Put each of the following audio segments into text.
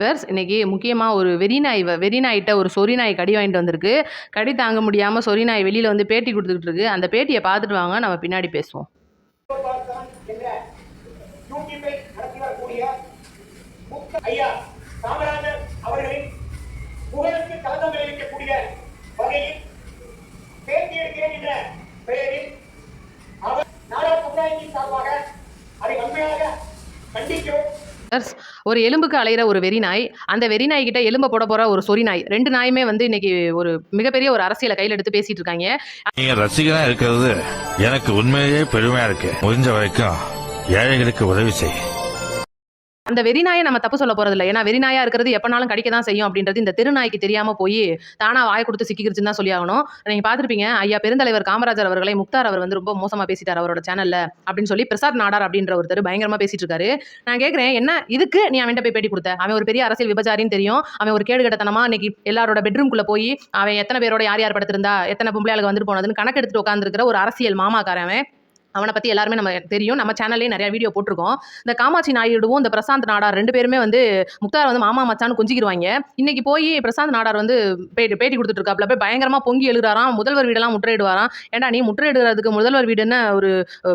Viewers இன்னைக்கு முக்கியமாக ஒரு வெறிநாய் வெறிநாய்கிட்ட ஒரு சொறி நாய் கடி வாங்கிட்டு வந்திருக்கு. கடி தாங்க முடியாமல் சொறி நாய் வெளியில் வந்து பேட்டி கொடுத்துக்கிட்டு இருக்கு. அந்த பேட்டியை பார்த்துட்டு வாங்க. நம்ம பின்னாடி பேசுவோம். ஐயா காமராஜர் அவர்களின் புகழுக்கு விளைவிக்கக்கூடிய வகையில் பேட்டி எடுக்கிறேன் என்ற பெயரில் அவர் நாடா சமுதாயத்தின் சார்பாக அதை வன்மையாக கண்டிக்கிறோம் ஒரு எலும்புக்கு அலையிற ஒரு வெறி நாய் அந்த வெறி நாய் கிட்ட எலும்பை போட போற ஒரு சொறி நாய் ரெண்டு நாயுமே வந்து இன்னைக்கு ஒரு மிகப்பெரிய ஒரு அரசியலை கையில் எடுத்து பேசிட்டு இருக்காங்க. நீங்க ரசிகனா இருக்கிறது எனக்கு உண்மையிலேயே பெருமையா இருக்கு. முடிஞ்ச வரைக்கும் ஏழைகளுக்கு உதவி செய். அந்த வெறிநாயை நம்ம தப்பு சொல்ல போறது இல்லை ஏன்னா வெறிநாயா இருக்கிறது எப்பனாலும் கடிக்க தான் செய்யும் அப்படின்றது இந்த தெருநாய்க்கு தெரியாம போய் தானா வாய் கொடுத்து சிக்கிக்கிருச்சுன்னு தான் சொல்லி ஆகணும் நீங்க பார்த்திருப்பீங்க ஐயா பெருந்தலைவர் காமராஜர் அவர்களை முக்தார் அவர் வந்து ரொம்ப மோசமா பேசிட்டார் அவரோட சேனல்ல அப்படின்னு சொல்லி பிரசாத் நாடார் அப்படின்ற ஒருத்தர் பயங்கரமா பேசிட்டு இருக்காரு நான் கேட்கிறேன் என்ன? இதுக்கு நீ அவன்கிட்ட போய் பேட்டி கொடுத்த? அவன் ஒரு பெரிய அரசியல் விபச்சாரின்னு தெரியும். அவன் ஒரு கேடுகட்டத்தனமா இன்னைக்கு எல்லாரோட பெட்ரூம்குள்ள போய் அவன் எத்தனை பேரோட யார் யார் படுத்திருந்தா எத்தனை பொம்பளையாளுக்கு வந்துட்டு போனதுன்னு கணக்கு எடுத்துட்டு உட்காந்துருக்கிற ஒரு அரசியல் மாமாக்காரன் அவனை பற்றி எல்லாருமே நம்ம தெரியும். நம்ம சேனல்லேயே நிறைய வீடியோ போட்டிருக்கோம். இந்த காமாட்சி நாயுடுவும் இந்த பிரசாந்த் நாடார் ரெண்டு பேருமே வந்து முக்தார் வந்து மாமா மச்சான்னு கொஞ்சிக்கிடுவாங்க இன்னைக்கு போய் பிரசாந்த் நாடார் வந்து பேட்டி பேட்டி கொடுத்துட்டு இருக்காப்ல போய் பயங்கரமாக பொங்கி எழுகிறாராம். முதல்வர் வீடெல்லாம் முற்றுகையிடுவாராம். ஏண்டா நீ முற்றுகையிடுறதுக்கு முதல்வர் வீடுன்னு ஒரு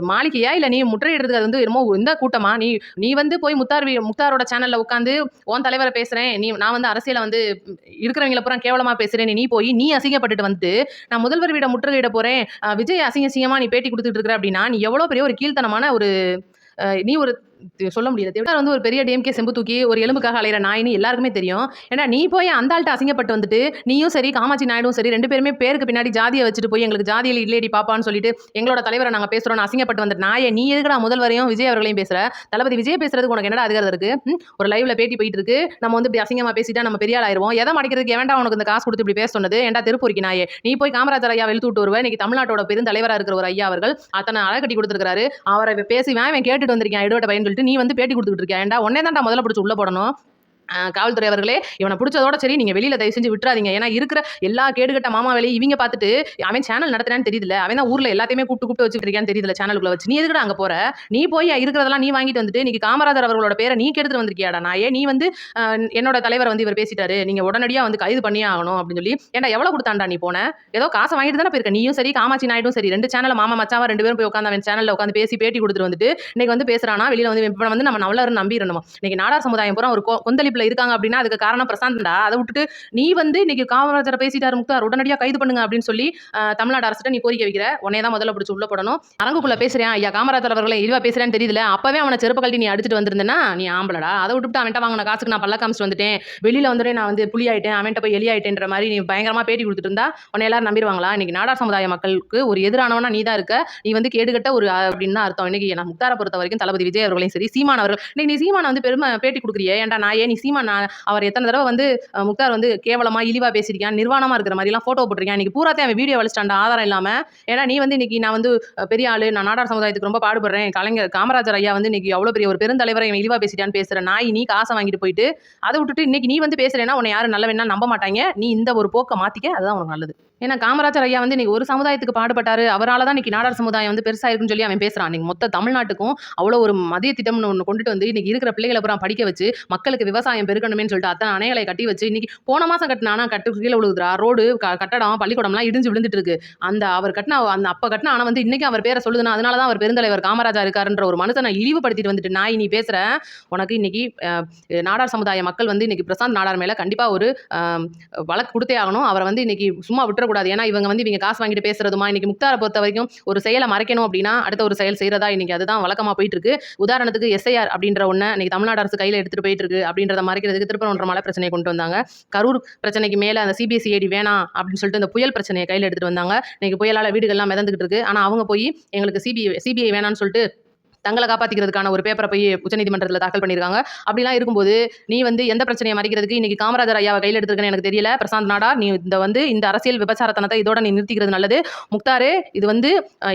மாளிகையா? இல்லை நீ முற்றுகையிடுறதுக்கு அது வந்து என்னமோ இந்த கூட்டமா? நீ நீ வந்து போய் முத்தார் வீ- முக்தாரோட சேனலில் உட்காந்து உன் தலைவரை பேசுகிறேன் நீ நான் வந்து அரசியலை வந்து இருக்கிறவங்கள பூரா கேவலமாக பேசுகிறேன் நீ போய் நீ அசிங்கப்பட்டுட்டு வந்து நான் முதல்வர் வீடை முற்றுகையிட போகிறேன் விஜய் அசிங்க அசிங்கமா நீ பேட்டி கொடுத்துட்டு இருக்கிற அப்படின்னா நீ எவ்வளவு பெரிய ஒரு கீழ்த்தனமான ஒரு நீ ஒரு சொல்ல முடியல. தேவதார் வந்து ஒரு பெரிய டிஎம்கே செம்பு தூக்கி ஒரு எலும்புக்காக அலையிற நாயின்னு எல்லாருக்குமே தெரியும். ஏன்னா நீ போய் அந்த ஆள்கிட்ட அசிங்கப்பட்டு வந்துட்டு நீயும் சரி காமாட்சி நாயுடும் சரி ரெண்டு பேருமே பேருக்கு பின்னாடி ஜாதியை வச்சுட்டு போய் எங்களுக்கு ஜாதியில் இல்லையடி பாப்பான்னு சொல்லிட்டு எங்களோட தலைவரை நாங்கள் பேசுறோம் அசிங்கப்பட்டு வந்துட்டு நாயை நீ எதுக்குடா முதல்வரையும் விஜய் அவர்களையும் பேசுகிற தளபதி விஜய் பேசுறதுக்கு உனக்கு என்னடா அதிகாரம் இருக்கு? ஒரு லைவ்ல பேட்டி போயிட்டு இருக்கு. நம்ம வந்து இப்படி அசிங்கமா பேசிட்டா நம்ம பெரிய ஆள் ஆயிருவோம். எதை மடிக்கிறதுக்கு வேண்டாம் உனக்கு இந்த காசு கொடுத்து இப்படி பேச சொன்னது ஏன்டா திருப்பூரிக்கு நாயே? நீ போய் காமராஜர் ஐயா வெளுத்து விட்டு வருவ. இன்னைக்கு தமிழ்நாட்டோட பெரும் தலைவராக இருக்கிற ஒரு ஐயா அவர்கள் அத்தனை அழகட்டி கொடுத்துருக்காரு அவரை பேசி பேசுவேன் அவன் கேட்டுட்டு வந்திருக்கேன். இடோட பையன் சொல்லிட்டு நீ வந்து பேட்டி கொடுத்துட்டு இருக்கியா? ஏன்டா உன்னே தான்டா முதல்ல பிடிச்சி உள்ள போடணும். காவல்துறை அவர்களே இவனை பிடிச்சதோட சரி நீங்கள் வெளியில் தயவு செஞ்சு விட்டுறாதீங்க. ஏன்னா இருக்கிற எல்லா கேடுகட்ட மாமா வேலையும் இவங்க பார்த்துட்டு அவன் சேனல் நடத்துறான்னு தெரியல அவன் தான் ஊரில் எல்லாத்தையுமே கூப்பிட்டு கூப்பிட்டு வச்சுட்டு இருக்கான்னு தெரியல சேனலுக்குள்ள வச்சு. நீ எதுக்குடா அங்கே போற? நீ போய் இருக்கிறதெல்லாம் நீ வாங்கிட்டு வந்துட்டு இன்னைக்கு காமராஜர் அவர்களோட பேரை நீ கெடுத்துட்டு வந்திருக்கியாடா? நான் ஏன் நீ வந்து என்னோட தலைவர் வந்து இவர் பேசிட்டாரு நீங்கள் உடனடியாக வந்து கைது பண்ணியே ஆகணும் அப்படின்னு சொல்லி ஏன்டா எவ்வளோ கொடுத்தாண்டா நீ போன? ஏதோ காசை வாங்கிட்டு தானே போயிருக்க? நீயும் சரி காமாட்சி நாயுடும் சரி ரெண்டு சேனல் மாமா மச்சாவா ரெண்டு பேரும் போய் உட்காந்து அவன் சேனலில் உட்காந்து பேசி பேட்டி கொடுத்துட்டு வந்துட்டு இன்னைக்கு வந்து பேசுறானா? வெளியில் வந்து இப்போ வந்து நம்ம நல்லவர் நம்பிடணும்? இன்னைக்கு நாடார் சமுதாயம் பூரா ஒரு கொ- கொந்தளிப்புல இருக்காங்க அப்படின்னா அதுக்கு காரணம் பிரசாந்த்டா. அதை விட்டுட்டு நீ வந்து இன்னைக்கு காமராஜரை பேசிட்டாரு முக்தார் உடனடியா கைது பண்ணுங்க அப்படின்னு சொல்லி தமிழ்நாடு அரசிட்ட நீ கோரிக்கை வைக்கிற. உடனே தான் முதல்ல பிடிச்சி உள்ள போடணும். அரங்குக்குள்ள பேசுறேன். ஐயா காமராஜர் அவர்களை இதுவா பேசுறேன்னு தெரியல அப்பவே அவனை செருப்பு கழட்டி நீ அடிச்சிட்டு வந்திருந்தேன்னா நீ ஆம்பளடா. அதை விட்டுட்டு அவன்கிட்ட வாங்கின காசுக்கு நான் பல்ல காமிச்சு வந்துட்டேன். வெளியில வந்துட்டு நான் வந்து புலி ஆயிட்டேன் அவன்கிட்ட போய் எலி ஆயிட்டேன்ற மாதிரி நீ பயங்கரமா பேட்டி கொடுத்துட்டு இருந்தா உன்னை எல்லாரும் நம்பிடுவாங்களா? இன்னைக்கு நாடார் சமுதாய மக்களுக்கு ஒரு எதிரானவனா நீ தான் இருக்க. நீ வந்து கேடுகட்ட ஒரு அப்படின்னு அர்த்தம். இன்னைக்கு நான் முக்தாரை பொறுத்த வரைக்கும் தளபதி விஜய் அவர்களையும் சரி சீமான் அவர்கள். இன்னைக்கு நீ சீமான வந்து பெருமை பேட்டி கொடுக்குறியே. ஏன்டா நான் ஏன் நீ சீமான் நான் அவர் எத்தனை தடவை வந்து முக்தார் வந்து கேவலமா இழிவா பேசியிருக்கேன் நிர்வாணமா இருக்கிற மாதிரி எல்லாம் போட்டோ போட்டிருக்கான் இன்னைக்கு பூராத்தையும் அவன் வீடியோ வலிச்சிட்டான்டா ஆதாரம் இல்லாம. ஏன்னா நீ வந்து இன்னைக்கு நான் வந்து பெரிய ஆளு நான் நாடார் சமுதாயத்துக்கு ரொம்ப பாடுபடுறேன். கலைஞர் காமராஜர் ஐயா வந்து இன்னைக்கு அவ்வளோ பெரிய ஒரு பெருந்தலைவரை இவன் இழிவா பேசிட்டான்னு பேசுற நாய் நீ காசை வாங்கிட்டு போயிட்டு அதை விட்டுட்டு இன்னைக்கு நீ வந்து பேசுறேன்னா உன்னை யாரும் நல்லவனா நம்ப மாட்டாங்க. நீ இந்த ஒரு போக்கை மாத்திக்க அதுதான் உனக்கு நல்லது. ஏன்னா காமராஜர் ஐயா வந்து இன்னைக்கு ஒரு சமுதாயத்துக்கு பாடுபட்டாரு. அவரால் தான் இன்னைக்கு நாடார் சமுதாயம் வந்து பெருசாக இருக்குன்னு சொல்லி அவன் பேசுறான். இன்னைக்கு மொத்த தமிழ்நாட்டுக்கும் அவ்வளோ ஒரு மதிய திட்டம்னு ஒன்று கொண்டுட்டு வந்து இன்னைக்கு இருக்கிற பிள்ளைகளை அப்புறம் படிக்க வச்சு மக்களுக்கு விவசாயம் பெருக்கணுமேனு சொல்லிட்டு அத்தனை அணைகளை கட்டி வச்சு இன்னைக்கு போன மாசம் ஆனால் கட்டு கீழே விழுகுதுரா ரோடு க- கட்டடம் பள்ளிக்கூடம்லாம் இடிஞ்சு விழுந்துட்டு இருக்கு. அந்த அவர் கட்டின அந்த அப்ப கட்டின ஆனால் வந்து இன்னைக்கு அவர் பேரை சொல்லுதுன்னா அதனால தான் அவர் பெருந்தலைவர் காமராஜா இருக்காருன்ற ஒரு மனுஷனை இழிவுபடுத்திட்டு வந்துட்டு நான் நீ பேசுற உனக்கு இன்னைக்கு நாடார் சமுதாய மக்கள் வந்து இன்னைக்கு பிரசாந்த் நாடார் மேல கண்டிப்பா ஒரு வழக்கு கொடுத்தே ஆகணும். அவரை வந்து இன்னைக்கு சும்மா விட்டுறக்கூடாது. ஏன்னா இவங்க வந்து இவங்க காசு வாங்கிட்டு பேசுறதுமா? இன்னைக்கு முக்தாரை பொறுத்த வரைக்கும் ஒரு செயலை மறைக்கணும் அப்படின்னா அடுத்த ஒரு செயல் செய்யறதா இன்னைக்கு அதுதான் வழக்கமா போயிட்டு இருக்கு. உதாரணத்துக்கு எஸ்ஐஆர் அப்படின்ற ஒண்ணு இன்னைக்கு தமிழ்நாடு அரசு கையில எடுத்துட்டு போயிட்டு இருக்கு அப்படின்றத மறைக்கிறதுக்கு திருப்பரங்குன்ற மலை பிரச்சனையை கொண்டு வந்தாங்க. கரூர் பிரச்சனைக்கு மேலே அந்த சிபிஎஸ்சிஐடி வேணாம் அப்படின்னு சொல்லிட்டு இந்த புயல் பிரச்சனையை கையில் எடுத்துகிட்டு வந்தாங்க. இன்றைக்கி புயலால வீடுகள்லாம் மிதந்துகிட்டு இருக்கு. ஆனால் அவங்க போய் எங்களுக்கு சிபிஐ சிபிஐ வேணாம்னு சொல்லிட்டு தங்களை காப்பாற்றிக்கிறதுக்கான ஒரு பேப்பரை போய் உச்சநீதிமன்றத்தில் தாக்கல் பண்ணியிருக்காங்க. அப்படிலாம் இருக்கும்போது நீ வந்து எந்த பிரச்சனையை மறைக்கிறதுக்கு இன்னைக்கு காமராஜர் ஐயாவை கையில் எடுத்துருக்கேன்னு எனக்கு தெரியல. பிரசாந்த் நாடா நீ இந்த வந்து இந்த அரசியல் விபச்சாரத்தனத்தை இதோட நீ நிறுத்திக்கிறது நல்லது. முக்தாரு இது வந்து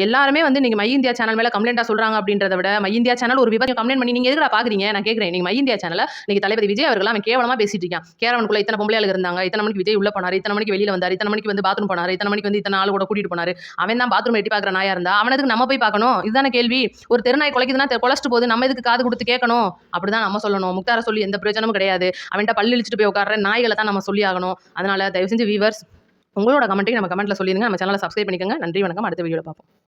எல்லாருமே வந்து நீங்கள் மை இந்தியா சேனல் மேலே கம்ப்ளைண்டா சொல்றாங்க அப்படின்றத விட மை இந்தியா சேனல் ஒரு விபத்து கம்ப்ளைண்ட் பண்ணி நீங்க எதுக்கு பார்க்குறீங்க நான் கேட்குறேன் நீங்கள் மை இந்தியா சேனல் நீங்கள் தளபதி விஜய் அவர்கள் அவன் கேவலமாக பேசிட்டு இருக்கான். கேரவனுக்குள்ள இத்தனை பொம்பளையாளுங்க இருந்தாங்க இத்தனை மணிக்கு விஜய் உள்ள போனார் இத்தனை மணிக்கு வெளியில் வந்தார் இத்தனை மணிக்கு வந்து பாத்ரூம் போனார் இத்தனை மணிக்கு வந்து இத்தனை ஆள் கூட கூட்டிட்டு போனார். அவன் தான் பாத்ரூம் எட்டி பார்க்குற நாயா இருந்தா அவனுக்கு நம்ம போய் பார்க்கணும்? இதுதானே கேள்வி. ஒரு தெருநாய் குலைக்குதுன்னா தெ- போகுது. நம்ம இதுக்கு காது கொடுத்து கேட்கணும்? அப்படிதான் நம்ம சொல்லணும். முக்தாரை சொல்லி எந்த பிரயோஜனமும் கிடையாது. அவன்கிட்ட பல்லு இழிச்சிட்டு போய் உட்கார நாய்களை தான் நம்ம சொல்லி ஆகணும். அதனால தயவு செஞ்சு வீவர்ஸ் உங்களோட கமெண்ட்டையும் நம்ம கமெண்ட்ல சொல்லிடுங்க. நம்ம சேனலை சப்ஸ்கிரைப் பண்ணிக்கோங்க. நன்றி வணக்கம். அடுத்த வீடியோவில் பார்ப்போம்.